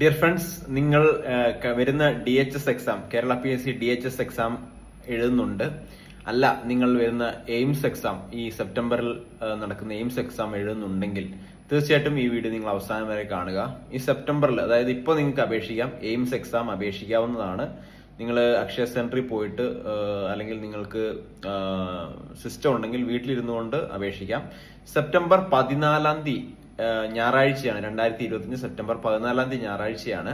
Dear friends നിങ്ങൾ വരുന്ന D H S exam Kerala P S C D H S exam എഴുതുന്നുണ്ട്. അല്ല നിങ്ങൾ വരുന്ന എയിംസ് എക്സാം ഈ സെപ്റ്റംബറിൽ നടക്കുന്ന എയിംസ് എക്സാം എഴുതുന്നുണ്ടെങ്കിൽ തീർച്ചയായിട്ടും ഈ വീഡിയോ നിങ്ങൾ അവസാനം വരെ കാണുക. ഈ സെപ്റ്റംബറിൽ അതായത് ഇപ്പോൾ നിങ്ങൾക്ക് അപേക്ഷിക്കാം എയിംസ് എക്സാം അപേക്ഷിക്കാവുന്നതാണ്. നിങ്ങൾ അക്ഷയ സെന്ററിൽ പോയിട്ട് അല്ലെങ്കിൽ നിങ്ങൾക്ക് സിസ്റ്റം ഉണ്ടെങ്കിൽ വീട്ടിലിരുന്നു കൊണ്ട് അപേക്ഷിക്കാം. സെപ്റ്റംബർ പതിനാലാം തീയതി ഞായറാഴ്ചയാണ്. രണ്ടായിരത്തി ഇരുപത്തിയഞ്ച് സെപ്റ്റംബർ പതിനാലാം തീയതി ഞായറാഴ്ചയാണ്.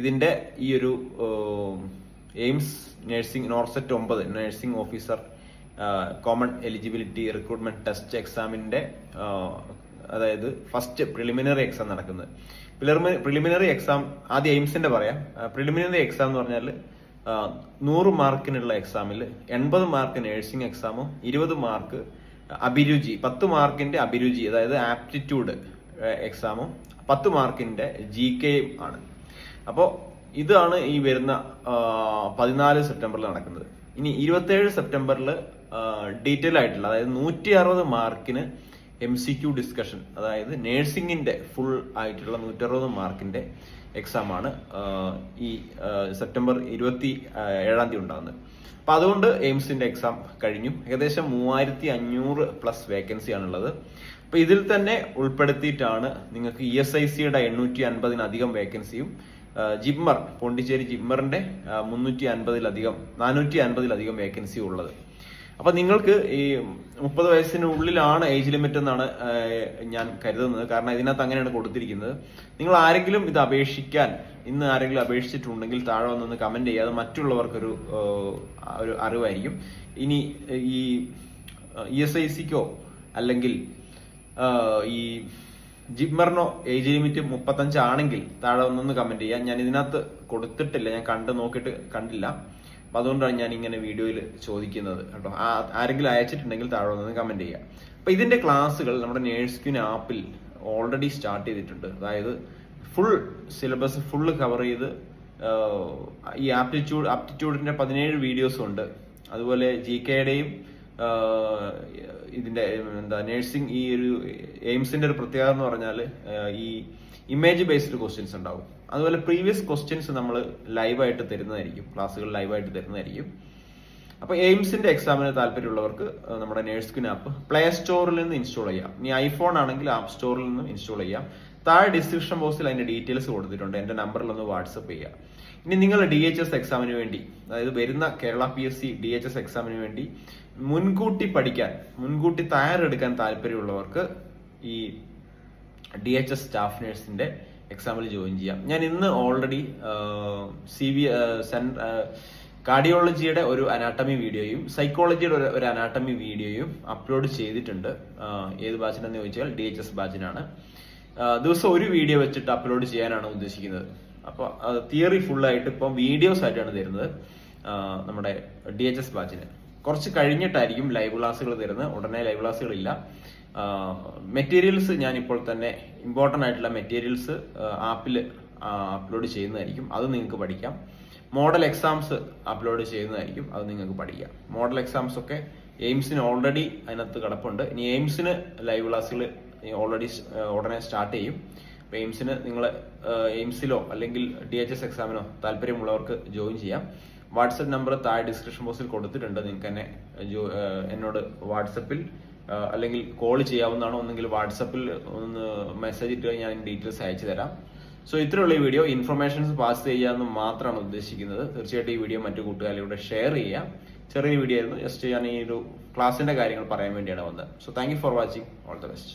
ഇതിന്റെ ഈ ഒരു എയിംസ് നഴ്സിംഗ് നോർസെറ്റ് ഒമ്പത് nursing officer common eligibility recruitment test എക്സാമിന്റെ അതായത് ഫസ്റ്റ് പ്രിലിമിനറി എക്സാം നടക്കുന്നത്. പ്രിലിമിനറി എക്സാം ആദ്യം എയിംസിന്റെ പറയാം. പ്രിലിമിനറി എക്സാം എന്ന് പറഞ്ഞാൽ നൂറ് മാർക്കിനുള്ള എക്സാമിൽ എൺപത് മാർക്ക് നഴ്സിംഗ് എക്സാമും ഇരുപത് മാർക്ക് അഭിരുചി പത്ത് മാർക്കിന്റെ അഭിരുചി അതായത് ആപ്റ്റിറ്റ്യൂഡ് എക്സാമും പത്ത് മാർക്കിന്റെ ജി കെയും ആണ്. അപ്പോൾ ഇതാണ് ഈ വരുന്ന പതിനാല് സെപ്റ്റംബറിൽ നടക്കുന്നത്. ഇനി ഇരുപത്തേഴ് സെപ്റ്റംബറിൽ ഡീറ്റെയിൽ ആയിട്ടുള്ള അതായത് നൂറ്റി അറുപത് മാർക്കിന് എം സി ക്യു ഡിസ്കഷൻ അതായത് നേഴ്സിംഗിന്റെ ഫുൾ ആയിട്ടുള്ള നൂറ്റി അറുപത് മാർക്കിന്റെ എക്സാം ആണ് ഈ സെപ്റ്റംബർ ഇരുപത്തി ഏഴാം തീയതി ഉണ്ടാകുന്നത്. അപ്പൊ അതുകൊണ്ട് എയിംസിന്റെ എക്സാം കഴിഞ്ഞു. ഏകദേശം മൂവായിരത്തി അഞ്ഞൂറ് പ്ലസ് വേക്കൻസി ആണുള്ളത്. അപ്പൊ ഇതിൽ തന്നെ ഉൾപ്പെടുത്തിയിട്ടാണ് നിങ്ങൾക്ക് ഇ എസ് ഐ സിയുടെ എണ്ണൂറ്റി അൻപതിനധികം വേക്കൻസിയും ജിമ്മർ പോണ്ടിച്ചേരി ജിമ്മറിന്റെ മുന്നൂറ്റി അൻപതിലധികം നാനൂറ്റി അൻപതിലധികം വേക്കൻസിയും ഉള്ളത്. അപ്പൊ നിങ്ങൾക്ക് ഈ മുപ്പത് വയസ്സിനുള്ളിലാണ് ഏജ് ലിമിറ്റ് എന്നാണ് ഞാൻ കരുതുന്നത്. കാരണം ഇതിനകത്ത് അങ്ങനെയാണ് കൊടുത്തിരിക്കുന്നത്. നിങ്ങൾ ആരെങ്കിലും ഇത് അപേക്ഷിക്കാൻ ഇന്ന് ആരെങ്കിലും അപേക്ഷിച്ചിട്ടുണ്ടെങ്കിൽ താഴെ വന്നൊന്ന് കമന്റ് ചെയ്യാതെ മറ്റുള്ളവർക്കൊരു ആ, ഒരു അറിവായിരിക്കും. ഇനി ഈ ഇ എസ് ഐ സിക്കോ അല്ലെങ്കിൽ ഈ ജിമ്മറിനോ ഏജ് ലിമിറ്റ് മുപ്പത്തഞ്ച് ആണെങ്കിൽ താഴെ ഒന്നൊന്ന് കമന്റ് ചെയ്യാം. ഞാൻ ഇതിനകത്ത് കൊടുത്തിട്ടില്ല ഞാൻ കണ്ട് നോക്കിയിട്ട് കണ്ടില്ല. അപ്പൊ അതുകൊണ്ടാണ് ഞാൻ ഇങ്ങനെ വീഡിയോയിൽ ചോദിക്കുന്നത് കേട്ടോ. ആരെങ്കിലും അയച്ചിട്ടുണ്ടെങ്കിൽ താഴെ ഒന്ന് കമന്റ് ചെയ്യാം. അപ്പൊ ഇതിന്റെ ക്ലാസ്സുകൾ നമ്മുടെ നേഴ്സ് ക്യൂൻ ആപ്പിൽ ഓൾറെഡി സ്റ്റാർട്ട് ചെയ്തിട്ടുണ്ട്. അതായത് ഫുൾ സിലബസ് ഫുള്ള് കവർ ചെയ്ത് ഈ ആപ്റ്റിറ്റ്യൂഡ് ആപ്റ്റിറ്റ്യൂഡിന്റെ പതിനേഴ് വീഡിയോസ് ഉണ്ട്. അതുപോലെ ജി കെയുടെയും ഇതിന്റെ എന്താ നേഴ്സിംഗ് ഈ ഒരു എയിംസിന്റെ ഒരു പ്രത്യേകത എന്ന് പറഞ്ഞാൽ ഈ ഇമേജ് ബേസ്ഡ് ക്വസ്റ്റ്യൻസ് ഉണ്ടാവും. അതുപോലെ പ്രീവിയസ് ക്വസ്റ്റ്യൻസ് നമ്മൾ ലൈവായിട്ട് തരുന്നതായിരിക്കും. ക്ലാസ്സുകൾ ലൈവായിട്ട് തരുന്നതായിരിക്കും. അപ്പൊ എയിംസിന്റെ എക്സാമിന് താല്പര്യമുള്ളവർക്ക് നമ്മുടെ നേഴ്സ്കിൻ ആപ്പ് പ്ലേ സ്റ്റോറിൽ നിന്ന് ഇൻസ്റ്റാൾ ചെയ്യാം. ഇനി ഐഫോൺ ആണെങ്കിൽ ആപ്പ് സ്റ്റോറിൽ നിന്ന് ഇൻസ്റ്റാൾ ചെയ്യാം. താഴെ ഡിസ്ക്രിപ്ഷൻ ബോക്സിൽ അതിന്റെ ഡീറ്റെയിൽസ് കൊടുത്തിട്ടുണ്ട്. എന്റെ നമ്പറിൽ ഒന്ന് വാട്സപ്പ് ചെയ്യാം. ഇനി നിങ്ങൾ ഡി എച്ച് എസ് എക്സാമിന് വേണ്ടി അതായത് വരുന്ന Kerala P S C D H S എക്സാമിന് വേണ്ടി മുൻകൂട്ടി പഠിക്കാൻ മുൻകൂട്ടി തയ്യാറെടുക്കാൻ താല്പര്യമുള്ളവർക്ക് ഈ ഡി എച്ച് എസ് സ്റ്റാഫ് നഴ്സിന്റെ എക്സാമിൽ ജോയിൻ ചെയ്യാം. ഞാൻ ഇന്ന് ഓൾറെഡി സി വി കാർഡിയോളജിയുടെ ഒരു അനാട്ടമി വീഡിയോയും സൈക്കോളജിയുടെ ഒരു അനാട്ടമി വീഡിയോയും അപ്ലോഡ് ചെയ്തിട്ടുണ്ട്. ഏത് ബാച്ചിനെന്ന് ചോദിച്ചാൽ ഡി എച്ച് എസ് ബാച്ചിനാണ് ദിവസം ഒരു വീഡിയോ വെച്ചിട്ട് അപ്ലോഡ് ചെയ്യാനാണ് ഉദ്ദേശിക്കുന്നത്. അപ്പോൾ തിയറി ഫുൾ ആയിട്ട് ഇപ്പം വീഡിയോസ് ആയിട്ടാണ് തരുന്നത് നമ്മുടെ ഡി എച്ച് എസ് ബാച്ചിന് കുറച്ച് കഴിഞ്ഞിട്ടായിരിക്കും ലൈവ് ക്ലാസ്സുകൾ തരുന്നത് ഉടനെ ലൈവ് ക്ലാസ്സുകൾ ഇല്ല. മെറ്റീരിയൽസ് ഞാൻ ഇപ്പോൾ തന്നെ ഇമ്പോർട്ടന്റ് ആയിട്ടുള്ള മെറ്റീരിയൽസ് ആപ്പിൽ അപ്ലോഡ് ചെയ്യുന്നതായിരിക്കും. അത് നിങ്ങൾക്ക് പഠിക്കാം. മോഡൽ എക്സാംസ് അപ്ലോഡ് ചെയ്യുന്നതായിരിക്കും. അത് നിങ്ങൾക്ക് പഠിക്കാം. മോഡൽ എക്സാംസ് ഒക്കെ എയിംസിന് ഓൾറെഡി അതിനകത്ത് കിടപ്പുണ്ട്. ഇനി എയിംസിന് ലൈവ് ക്ലാസ്സുകൾ ഓൾറെഡി ഉടനെ സ്റ്റാർട്ട് ചെയ്യും. അപ്പോൾ എയിംസിന് നിങ്ങൾ എയിംസിലോ അല്ലെങ്കിൽ ഡി എച്ച് എസ് എക്സാമിനോ താല്പര്യമുള്ളവർക്ക് ജോയിൻ ചെയ്യാം. വാട്സപ്പ് നമ്പർ താഴെ ഡിസ്ക്രിപ്ഷൻ ബോക്സിൽ കൊടുത്തിട്ടുണ്ട്. നിങ്ങൾക്ക് എന്നെ എന്നോട് വാട്സപ്പിൽ അല്ലെങ്കിൽ കോൾ ചെയ്യാവുന്നതാണ് ഒന്നെങ്കിൽ വാട്സപ്പിൽ ഒന്ന് മെസ്സേജ് ഇട്ട് ഞാൻ ഡീറ്റെയിൽസ് അയച്ചു തരാം. സോ ഇത്രയുള്ള ഈ വീഡിയോ. ഇൻഫർമേഷൻസ് പാസ് ചെയ്യാമെന്ന് മാത്രമാണ് ഉദ്ദേശിക്കുന്നത്. തീർച്ചയായിട്ടും ഈ വീഡിയോ മറ്റു കൂട്ടുകാരിലൂടെ ഷെയർ ചെയ്യാം. ചെറിയ വീഡിയോ ആയിരുന്നു. ജസ്റ്റ് ഞാൻ ഈ ഒരു ക്ലാസിന്റെ കാര്യങ്ങൾ പറയാൻ വേണ്ടിയാണ് വന്നത്. So thank for watching. All the best.